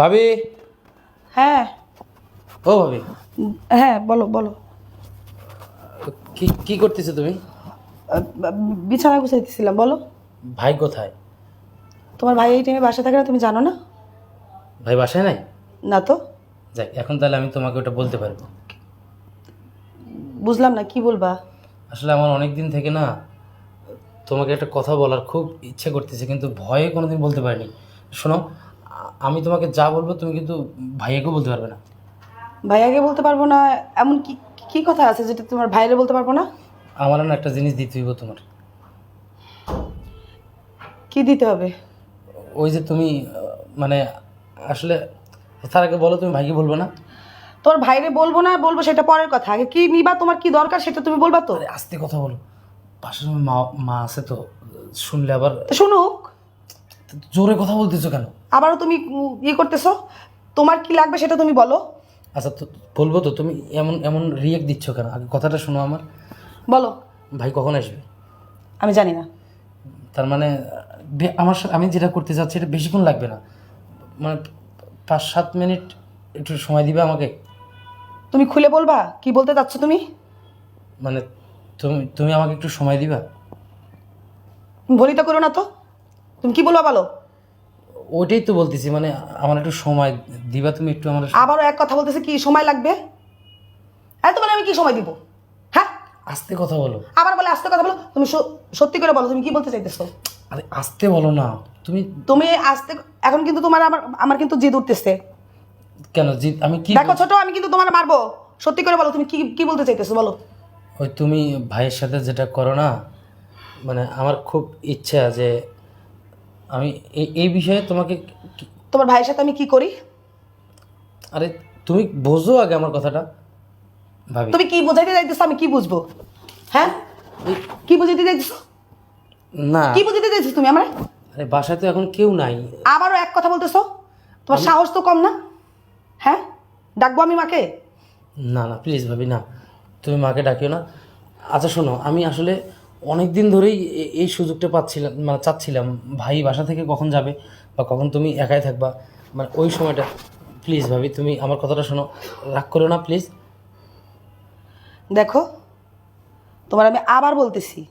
ভাবি? হ্যাঁ। ও ভাবি। হ্যাঁ বলো বলো। কি কি করতেছো তুমি? বিছানা গুছাইতেছিলাম বলো। ভাই কোথায়? তোমার ভাই এই টাইমে বাসা থাকে না তুমি জানো না? ভাই বাসায় নাই? না তো। যাক এখন তাহলে আমি তোমাকে ওটা বলতে পারব। বুঝলাম না কি বলবা? আসলে আমার অনেক দিন থেকে না তোমাকে একটা কথা বলার খুব ইচ্ছে করতেছে কিন্তু ভয়ে কোনোদিন বলতে পারিনি। শোনো আমি তোমাকে যা বলব তুমি কিন্তু ভাইয়াকেও বলতে পারবে না। ভাইয়াকে বলতে পারব না এমন কি কি কথা আছে যেটা তোমার ভাইরে বলতে পারব না? আমার না একটা জিনিস দিতে হইব তোমার। কি দিতে হবে? ওই যে তুমি মানে আসলে তার আগে বলো তুমি ভাইকে বলবে না? তোমার ভাইরে বলব না বলব সেটা পরের কথা। আগে কি নিবা তোমার কি দরকার সেটা তুমি বলবা তো? আস্তে কথা বলো। পাশের মা মা আছে তো শুনলে আবার শুনুক। জোরে কথা বলতেছো কেন? আবারও তুমি ইয়ে করতেছো? তোমার কি লাগবে সেটা তুমি বলো। আচ্ছা তো বলব তো তুমি এমন এমন রিয়েক্ট দিচ্ছ কেন? আগে কথাটা শোনো আমার। বলো। ভাই কখন আসবে? আমি জানি না। তার মানে বে- আমার সাথে আমি যেটা করতে চাচ্ছি এটা বেশিক্ষণ লাগবে না। মানে পাঁচ সাত মিনিট একটু সময় দিবে আমাকে? তুমি খুলে বলবা? কি বলতে চাচ্ছ তুমি? মানে তুমি তুমি আমাকে একটু সময় দিবা? ভনিতা করো না তো। তুমি কি বলবা বলো? ওইটাই তো বলতেছি মানে আমার একটু সময় দিবা তুমি একটু আমার আবারও এক কথা বলতেছে কি সময় লাগবে? হ্যাঁ তোমার আমি কি সময় দিব? হ্যাঁ? আস্তে কথা বলো। আবার বলে আস্তে কথা বলো তুমি সত্যি করে বলো তুমি কি বলতে চাইতেছো? আরে আস্তে বলো না তুমি তুমি আস্তে এখন কিন্তু তোমার আমার আমার কিন্তু জিদ উঠতেছে। কেন জিদ আমি কি দেখো ছোট আমি কিন্তু তোমার মারবো। সত্যি করে বলো তুমি কি কি বলতে চাইতেছো বলো। ওই তুমি ভাইয়ের সাথে যেটা করো না মানে আমার খুব ইচ্ছা যে আমি এই এই বিষয়ে তোমাকে তোমার ভাইয়ের সাথে আমি কি করি? আরে তুমি বোঝো আগে আমার কথাটা। ভাবি। তুমি কি বোঝাইতে চাইতেছো আমি কি বুঝব? হ্যাঁ? কি বুঝাইতে চাইতেছো? না। কি বুঝাইতে চাইছো তুমি আমার? আরে বাসায় তো এখন কেউ নাই। আবারও এক কথা বলতেছো? তোমার সাহস তো কম না? হ্যাঁ? ডাকবো আমি মাকে? না না প্লিজ ভাবি না। তুমি মাকে ডাকিও না। আচ্ছা শোনো আমি আসলে অনেক দিন ধরেই এই সুযোগটা পাচ্ছিলাম মানে চাচ্ছিলাম ভাই বাসা থেকে কখন যাবে বা কখন তুমি একাই থাকবা? মানে ওই সময়টা প্লিজ ভাবি তুমি আমার কথাটা শোনো রাগ করো না প্লিজ দেখো তোমার আমি আবার বলতেছি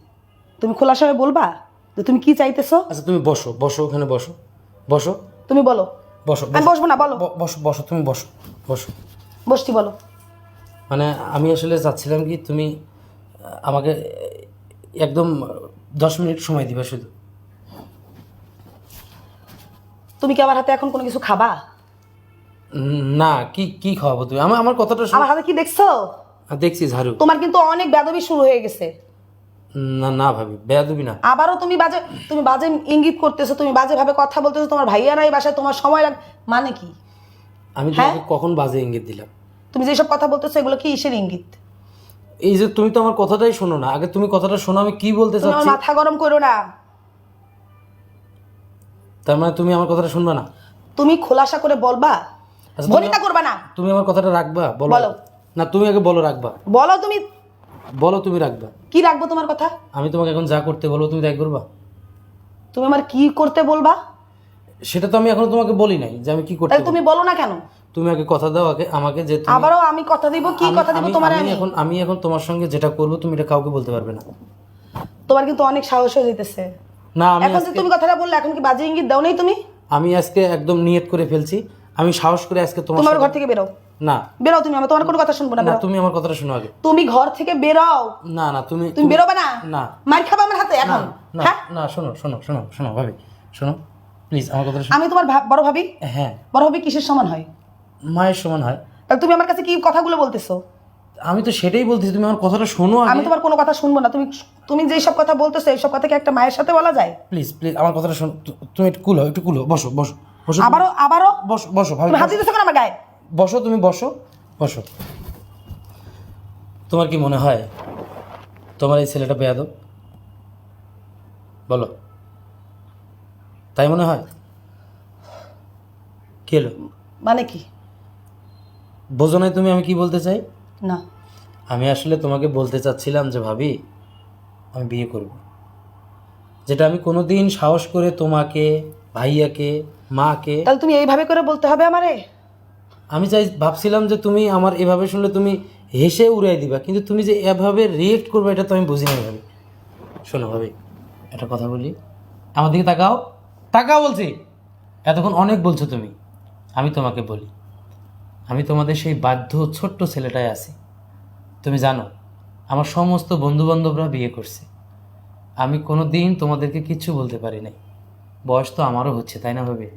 তুমি খোলা সময় বলবা যে তুমি কি চাইতেছো? আচ্ছা তুমি বসো বসো ওখানে বসো বসো। তুমি বলো। বসো আমি বসবো না বলো। ব- বসো বসো তুমি বসো বসো। বসছি বলো। মানে আমি আসলে চাচ্ছিলাম কি তুমি আহ, আমাকে একদম দশ মিনিট সময় দিবা শুধু। তুমি কি আমার হাতে এখন কোনো কিছু খাবা? না কি কি খাওয়াবো তুমি? আমার আমার কথাটা শোনো। আমার হাতে কি দেখছ? দেখছি ঝাড়ু। তোমার কিন্তু অনেক বেদবি শুরু হয়ে গেছে। না না ভাবি বেয়াদবি না। আবারও তুমি বাজে তুমি বাজে ইঙ্গিত করতেছো তুমি বাজে ভাবে কথা বলতেছো তোমার ভাইয়া নাই বাসায় তোমার সময় লাগ মানে কি? আমি তোমাকে কখন বাজে ইঙ্গিত দিলাম? তুমি যেসব কথা বলতেছো এগুলো কি ইসের ইঙ্গিত? এই যে তুমি তো আমার কথাটাই শোনো না আগে তুমি কথাটা শোনো আমি কি বলতে চাচ্ছি? মাথা গরম করো না। তার মানে তুমি আমার কথাটা শুনবা না? তুমি খোলাসা করে বলবা? আচ্ছা, তুমি- ভনিতা করবা না? তুমি আমার কথাটা রাখবা? বলো। না তুমি আগে বলো রাখবা। বলো তুমি। বলো তুমি রাখবা। কি রাখব তোমার কথা? আমি তোমাকে এখন যা করতে বলব তুমি তাই করবা? তুমি আমার কি করতে বলবা? সেটা তো আমি এখনও তোমাকে বলি নাই যে আমি কি করতে তুমি বলো না কেন। তুমি আগে কথা দাও আগে আমাকে যে তুমি- আবারও আমি কথা দিব কি আমি- কথা দিব আমি- তোমার আমি আমি? এখন আমি এখন তোমার সঙ্গে যেটা করব তুমি এটা কাউকে বলতে পারবে না। তোমার কিন্তু অনেক সাহস হয়ে যেতেছে না আমি এখন যে আজকে তুমি কথাটা বললে এখন কি বাজে ইঙ্গিত দাও নেই তুমি? আমি আজকে একদম নিয়ত করে ফেলছি। আমি সাহস করে আজকে তোমার তোমার ঘর থেকে বেরো। না। বেরো তুমি আমি তোমার কোনো কথা শুনব না না বেরো। তুমি আমার কথাটা শোনো আগে। তুমি ঘর থেকে বেরাও। না না তুমি তুমি বেরোবে না? না। মার খাবে আমার হাতে এখন। না হ্যাঁ? না শোনো শোনো শোনো শোনো ভাবি। শোনো প্লিজ আমার কথাটা শোনো। আমি তোমার ভাব- বড় ভাবি? হ্যাঁ। বড় ভাবি কিসের সমান হয়? মায়ের সমান হয়। তাহলে তুমি আমার কাছে কি কথাগুলো বলতেছো? আমি তো সেটাই বলতেছি তুমি আমার কথাটা শোনো আমি তোমার কোনো কথা শুনব না। তুমি তুমি যেই সব কথা বলতেছো এইসব কথা কি একটা মায়ের সাথে বলা যায়? প্লিজ প্লিজ আমার কথাটা শোনো। তুমি একটু কুলো একটু কুলো বসো বসো বসো। আবারও আবারও? বসো বসো ভাবি হাত দিতেছো কেন আমার গায়ে? বসো তুমি বসো বসো। তোমার কি মনে হয় তোমার এই ছেলেটা বেয়াদব? বলো। তাই মনে হয়? কি হলো মানে কি? বোঝো নাই তুমি আমি কি বলতে চাই? না। আমি আসলে তোমাকে বলতে চাচ্ছিলাম যে ভাবি আমি বিয়ে করব। যেটা আমি কোনোদিন সাহস করে তোমাকে ভাইয়াকে মাকে তাহলে তুমি এইভাবে করে বলতে হবে আমারে? আমি চাই ভাবছিলাম যে তুমি আমার এভাবে শুনলে তুমি হেসে উড়াই দিবা কিন্তু তুমি যে এভাবে রিয়েক্ট করবে এটা তো আমি বুঝি না ভাবি। শোনো ভাবি একটা কথা বলি। আমার দিকে তাকাও। তাকাও বলছি। এতক্ষণ অনেক বলছো তুমি। আমি তোমাকে বলি। আমি তোমাদের সেই বাধ্য ছোট্ট ছেলেটাই আছি। তুমি জানো, আমার সমস্ত বন্ধুবান্ধবরা বিয়ে করছে। আমি কোনো দিন তোমাদেরকে কিচ্ছু বলতে পারি নাই। বয়স তো আমারও হচ্ছে, তাই না ভাবে?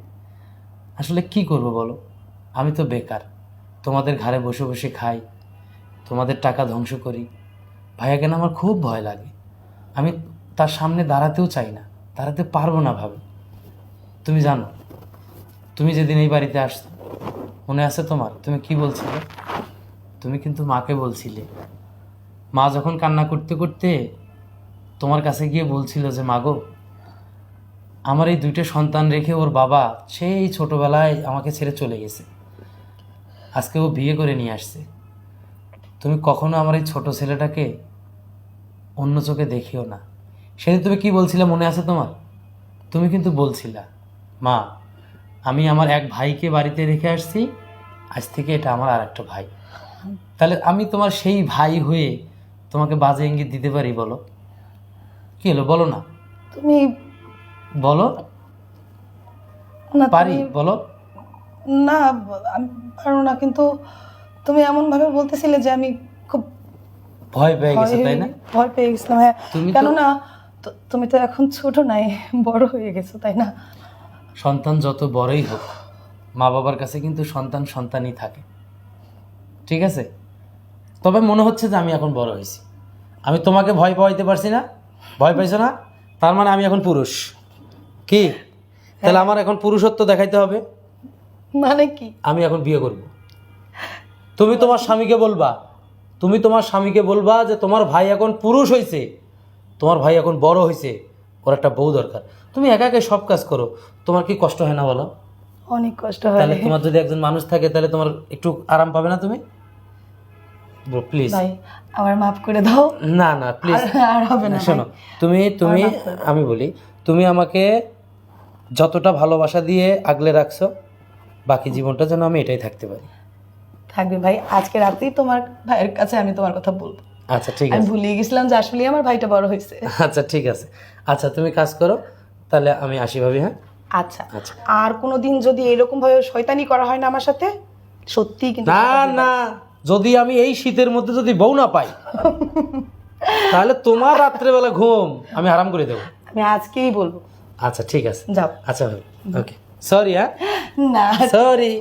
আসলে কি করব বলো? আমি তো বেকার। তোমাদের ঘরে বসে বসে খাই। তোমাদের টাকা ধ্বংস করি। ভাইয়া কেন আমার খুব ভয় লাগে? আমি তার সামনে দাঁড়াতেও চাই না। দাঁড়াতে পারব না ভাবে। তুমি জানো, তুমি যেদিন এই বাড়িতে আসছো মনে আছে তোমার? তুমি কি বলছিলে? তুমি কিন্তু মাকে বলছিলে। মা যখন কান্না করতে করতে তোমার কাছে গিয়ে বলছিল যে মাগো আমার এই দুইটা সন্তান রেখে ওর বাবা সেই ছোটবেলায় আমাকে ছেড়ে চলে গেছে। আজকে ও বিয়ে করে নিয়ে আসছে। তুমি কখনো আমার এই ছোট ছেলেটাকে অন্য চোখে দেখিও না। সেদিন তুমি কি বলছিলে মনে আছে তোমার? তুমি কিন্তু বলছিলা, মা আমি আমার এক ভাইকে বাড়িতে রেখে আসছি। আজ থেকে এটা আমার আর একটা ভাই। তাহলে আমি তোমার সেই ভাই হয়ে তোমাকে বাজে ইঙ্গিত দিতে পারি বলো। কি হলো বলো না। তুমি বলো। না পারি বলো। না আমি পারো না কিন্তু তুমি এমন ভাবে বলতেছিলে যে আমি খুব ভয় পেয়ে গেছে তাই না? ভয় পেয়ে গেছিলাম হ্যাঁ। কেননা তুমি তো এখন ছোট নাই বড় হয়ে গেছো তাই না? সন্তান যত বড়ই হোক মা বাবার কাছে কিন্তু সন্তান সন্তানই থাকে। ঠিক আছে? তবে মনে হচ্ছে যে আমি এখন বড় হয়েছি। আমি তোমাকে ভয় পাওয়াইতে পারছি না। ভয় পাইছো না? তার মানে আমি এখন পুরুষ। কি? তাহলে আমার এখন পুরুষত্ব দেখাইতে হবে? মানে কি? আমি এখন বিয়ে করব। তুমি তোমার স্বামীকে বলবা তুমি তোমার স্বামীকে বলবা যে তোমার ভাই এখন পুরুষ হয়েছে তোমার ভাই এখন বড় হয়েছে ওর একটা বউ দরকার। তুমি একা একাই সব কাজ করো। তোমার কি কষ্ট হয় না বলো? অনেক কষ্ট হয়। তাহলে তোমার যদি একজন মানুষ থাকে তাহলে তোমার একটু আরাম পাবে না তুমি? প্লিজ ভাই আমার মাফ করে দাও। না না প্লিজ আর- আর হবে না শোনো তুমি তুমি আমি বলি তুমি আমাকে যতটা ভালোবাসা দিয়ে আগলে রাখছো বাকি জীবনটা যেন আমি এটাই থাকতে পারি। থাকবে ভাই। আজকে রাতেই তোমার ভাইয়ের কাছে আমি তোমার কথা বলব। আচ্ছা ঠিক আমি আছে। ভুলে গেছিলাম যে আসলে আমার ভাইটা বড় হয়েছে। আচ্ছা ঠিক আছে। আচ্ছা তুমি কাজ করো তাহলে আমি আসি ভাবি হ্যাঁ? আচ্ছা। আচ্ছা। আর কোনোদিন যদি এরকম ভাবে শয়তানি করা হয় না আমার সাথে সত্যি কিন্তু না না। যদি আমি এই শীতের মধ্যে যদি বউ না পাই তাহলে তোমার রাত্রেবেলা ঘুম আমি আরাম করে দেবো। আমি আজকেই বলব। আচ্ছা ঠিক আছে। যাও। আচ্ছা ভাবি ওকে সরি হ্যাঁ? না। সরি